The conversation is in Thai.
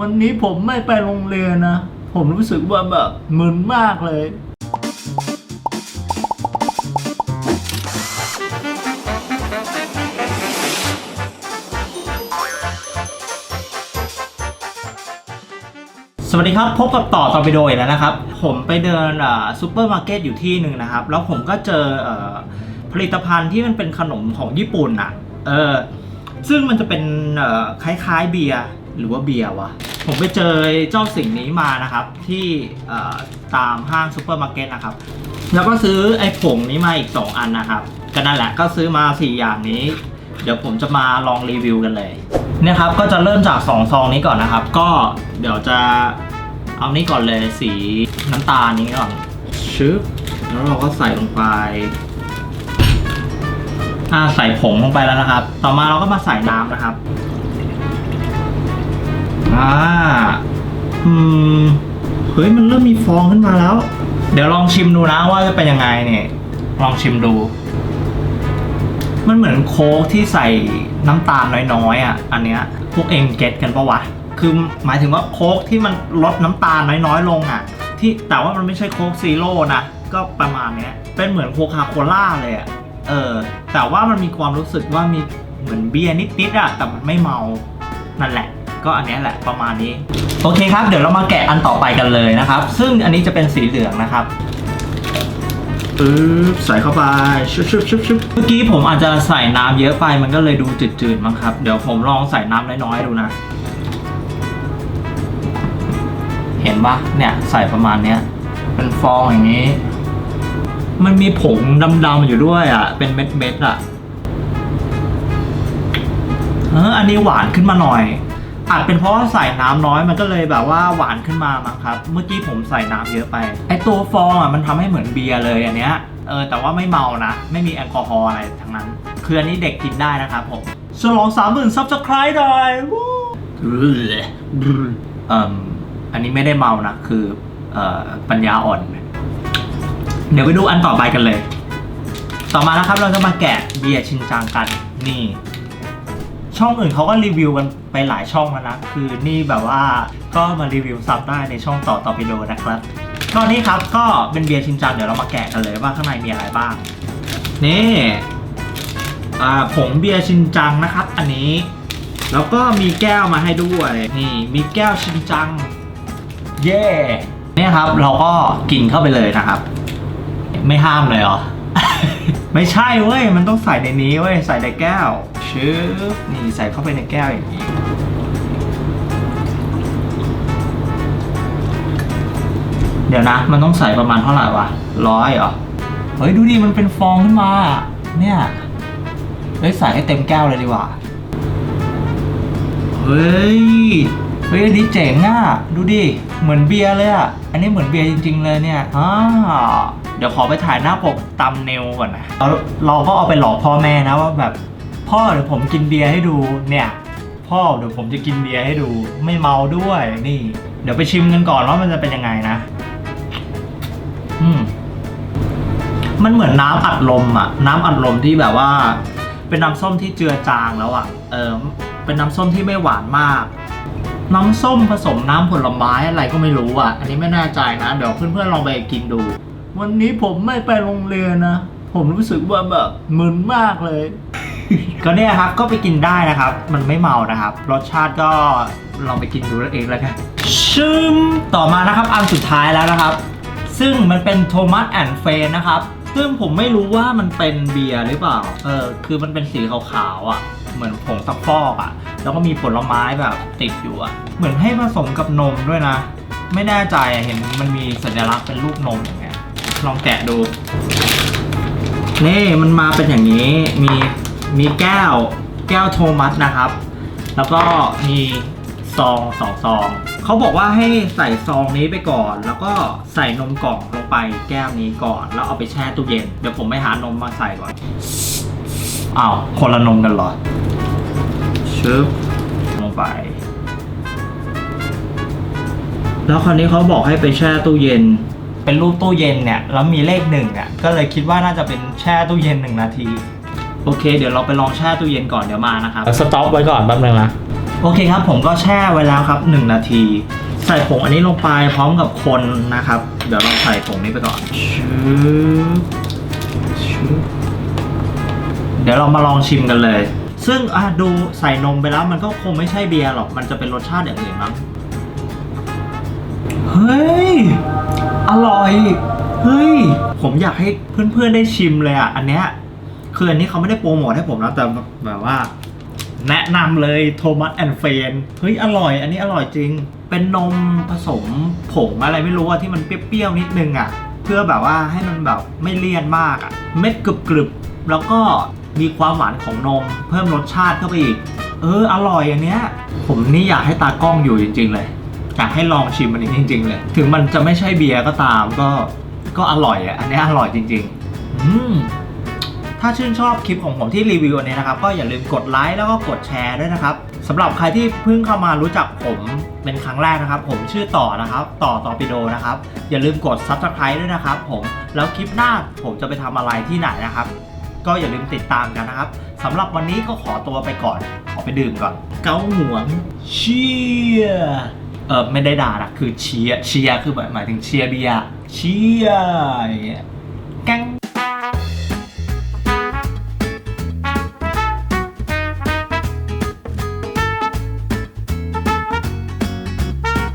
วันนี้ผมไม่ไปโรงเรียนนะ ผมรู้สึกว่าแบบมึนมากเลย สวัสดีครับ พบกับต่อตอร์ปิโดอีกแล้วนะครับ ผมไปเดินอ่าซูเปอร์มาร์เก็ตอยู่ที่หนึ่งนะครับ แล้วผมก็เจอเอ่อผลิตภัณฑ์ที่มันเป็นขนมของญี่ปุ่นอะ เออซึ่งมันจะเป็นเอ่อคล้ายๆเบียร์ หรือว่าเบียร์วะ ผมไปเจอเจ้าสิ่งนี้มานะครับ ที่ตามห้างซูเปอร์มาร์เก็ตนะครับ แล้วก็ซื้อไอ้ผงนี้มาอีก 2 อันนะครับ ก็นั่นแหละก็ซื้อมา 4 อย่างนี้ เดี๋ยวผมจะมาลองรีวิวกันเลยเนี่ยครับก็จะเริ่มจาก2ซองนี้ก่อนนะครับ ก็เดี๋ยวจะเอานี้ก่อนเลยสีน้ำตาลนี้ก่อนชึบแล้วเราก็ใส่ลงไปอ่าใส่ผงลงไปแล้วนะครับ ต่อมาเราก็มาใส่น้ำนะครับ อ่าอืมเฮ้ยมันเริ่มมีฟองขึ้นมาแล้ว เดี๋ยวลองชิมดูนะว่าจะเป็นยังไงเนี่ย ลองชิมดู มันเหมือนโค้กที่ใส่น้ำตาลน้อยๆอะ อันเนี้ยพวกเองเก็ตกันปะวะ คือหมายถึงว่าโค้กที่มันลดน้ำตาลน้อยๆลงอะ ที่แต่ว่ามันไม่ใช่โค้กซีโร่นะ ก็ประมาณเนี้ย เป็นเหมือนโคคาโคล่าเลยอะ เออ แต่ว่ามันมีความรู้สึกว่ามีเหมือนเบียร์นิดๆอะ แต่มันไม่เมา นั่นแหละ ก็อันเนี้ยแหละประมาณนี้ โอเคครับ เดี๋ยวเรามาแกะอันต่อไปกันเลยนะครับ ซึ่งอันนี้จะเป็นสีเหลืองนะครับปึ๊บใส่เข้าไปชุบชุบชุบชุบเมื่อกี้ผมอาจจะใส่น้ำเยอะไปมันก็เลยดูจืดๆมั้งครับ เดี๋ยวผมลองใส่น้ำน้อยๆดูนะ เห็นปะเนี่ยใส่ประมาณเนี้ยเป็นฟองอย่างนี้ มันมีผงดำๆอยู่ด้วยอะ เป็นเม็ดๆอะเอออันนี้หวานขึ้นมาหน่อย อาจเป็นเพราะว่าใส่น้ำน้อยมันก็เลยแบบว่าหวานขึ้นมามั้งครับ เมื่อกี้ผมใส่น้ำเยอะไป ไอตัวฟองอะมันทำให้เหมือนเบียร์เลยอันเนี้ย เออแต่ว่าไม่เมานะ ไม่มีแอลกอฮอล์อะไรทั้งนั้น คืออันนี้เด็กกินได้นะครับผมฉลองสามหมื่นซับสไครต์หน่อยวู้เอ่มอันนี้ไม่ได้เมานะ คือเอ่อปัญญาอ่อน เดี๋ยวไปดูอันต่อไปกันเลย ต่อมานะครับเราจะมาแกะเบียร์ชินจังกัน นี่ ช่องอื่นเขาก็รีวิวกันไปหลายช่องแล้วนะคือนี่แบบว่าก็มารีวิวซับได้ในช่องต่อต่อไปโดนะครับก็นี่ครับก็เป็นเบียร์ชินจังเดี๋ยวเรามาแกะกันเลยว่าข้างในมีอะไรบ้าง นี่ผงเบียร์ชินจังนะครับ อันนี้ แล้วก็มีแก้วมาให้ด้วยนี่มีแก้วชินจัง เย่เนี่ยครับ เราก็กินเข้าไปเลยนะครับ ไม่ห้ามเลยเหรอ ไม่ใช่เว้ย มันต้องใส่ในนี้เว้ย ใส่ในแก้ว ชึบนี่ใส่เข้าไปในแก้วอย่างนี้เดี๋ยวนะ มันต้องใส่ประมาณเท่าไหร่วะร้อยเหรอ เฮ้ย ดูดิ มันเป็นฟองขึ้นมา เนี่ยเฮ้ยใส่ให้เต็มแก้วเลยดีกว่า เฮ้ย เฮ้ยอันนี้เจ๋งอะ ดูดิ เหมือนเบียร์เลยอะ อันนี้เหมือนเบียร์จริง ๆ เลยเนี่ยอ่าเดี๋ยวขอไปถ่ายหน้าปกตำเนลก่อนนะเราเราก็เอาไปหลอกพ่อแม่นะว่าแบบ พ่อเดี๋ยวผมกินเบียร์ให้ดูเนี่ย พ่อเดี๋ยวผมจะกินเบียร์ให้ดู ไม่เมาด้วยนี่ เดี๋ยวไปชิมกันก่อนว่ามันจะเป็นยังไงนะ อืมมันเหมือนน้ำอัดลมอะน้ำอัดลมที่แบบว่า เป็นน้ำส้มที่เจือจางแล้วอะเออเป็นน้ำส้มที่ไม่หวานมาก น้ำส้มผสมน้ำผลไม้อะไรก็ไม่รู้อะอันนี้ไม่แน่ใจนะเดี๋ยวเพื่อนๆลองไปกินดู วันนี้ผมไม่ไปโรงเรียนนะผมรู้สึกว่าแบบมึนมากเลย ก็เนี่ยครับก็ไปกินได้นะครับ มันไม่เมานะครับ รสชาติก็ลองไปกินดูแล้วเองแล้วกันชิมต่อมานะครับอันสุดท้ายแล้วนะครับ ซึ่งมันเป็นโทมัสแอนด์เฟนนะครับซึ่งผมไม่รู้ว่ามันเป็นเบียร์หรือเปล่า เออ คือมันเป็นสีขาวๆอะ เหมือนผงซักฟอกอะ แล้วก็มีผลไม้แบบติดอยู่อะ เหมือนให้ผสมกับนมด้วยนะ ไม่แน่ใจเห็นมันมีสัญลักษณ์เป็นรูปนมอย่างเงี้ย ลองแกะดู นี่มันมาเป็นอย่างนี้ มี มีแก้วแก้วโทมัสนะครับ แล้วก็มีซองสองซองเขาบอกว่าให้ใส่ซองนี้ไปก่อน แล้วก็ใส่นมกล่องลงไปแก้วนี้ก่อน แล้วเอาไปแช่ตู้เย็นเดี๋ยวผมไปหานมมาใส่ก่อนอ้าวคนละนมกันเหรอชึบลงไป แล้วคราวนี้เขาบอกให้ไปแช่ตู้เย็น เป็นรูปตู้เย็นเนี่ยแล้วมีเลขหนึ่งอะก็เลยคิดว่าน่าจะเป็นแช่ตู้เย็นหนึ่งนาที โอเค เดี๋ยวเราไปลองแช่ตู้เย็นก่อนเดี๋ยวมานะครับ สต็อปไว้ก่อนแป๊บนึงนะโอเคครับ ผมก็แช่ไว้แล้วครับ 1 นาที ใส่ผงอันนี้ลงไปพร้อมกับคนนะครับ เดี๋ยวเราใส่ผงนี้ไปก่อนชืบชืบเดี๋ยวเรามาลองชิมกันเลย ซึ่งอะดูใส่นมไปแล้วมันก็คงไม่ใช่เบียร์หรอก มันจะเป็นรสชาติอย่างอื่นมั้ง เฮ้ย อร่อย เฮ้ย ผมอยากให้เพื่อนๆได้ชิมเลยอะ อันเนี้ย คืออันนี้เขาไม่ได้โปรโมทให้ผมนะแต่แบบว่า แนะนำเลยโทมัสแอนเฟนเฮ้ยอร่อย อันนี้อร่อยจริง เป็นนมผสมผงอะไรไม่รู้อะที่มันเปรี้ยวๆนิดนึงอะเพื่อแบบว่าให้มันแบบไม่เลี่ยนมากอะเม็ดกรึบๆ แล้วก็มีความหวานของนม เพิ่มรสชาติเข้าไปอีก เออ อร่อยอันเนี้ย ผมนี่อยากให้ตากล้องอยู่จริง ๆ เลยอยากให้ลองชิมอันนี้จริง ๆ เลย ถึงมันจะไม่ใช่เบียร์ก็ตามก็ก็อร่อยอะอันนี้อร่อยจริง ๆ อืม ถ้าชื่นชอบคลิปของผมที่รีวิวนี้นะครับ ก็อย่าลืมกดไลค์แล้วก็กดแชร์ด้วยนะครับสำหรับใครที่เพิ่งเข้ามารู้จักผมเป็นครั้งแรกนะครับ ผมชื่อต่อนะครับ ต่อต่อปิโดนะครับ อย่าลืมกด subscribe ด้วยนะครับ ผมแล้วคลิปหน้าผมจะไปทำอะไรที่ไหนนะครับ ก็อย่าลืมติดตามกันนะครับสำหรับวันนี้ก็ขอตัวไปก่อน ขอไปดื่มก่อน เกาหวงเชียเออไม่ได้ด่านะคือเชียเชียคือหมายหมายถึงเชียเบียเชียอย่างเงี้ย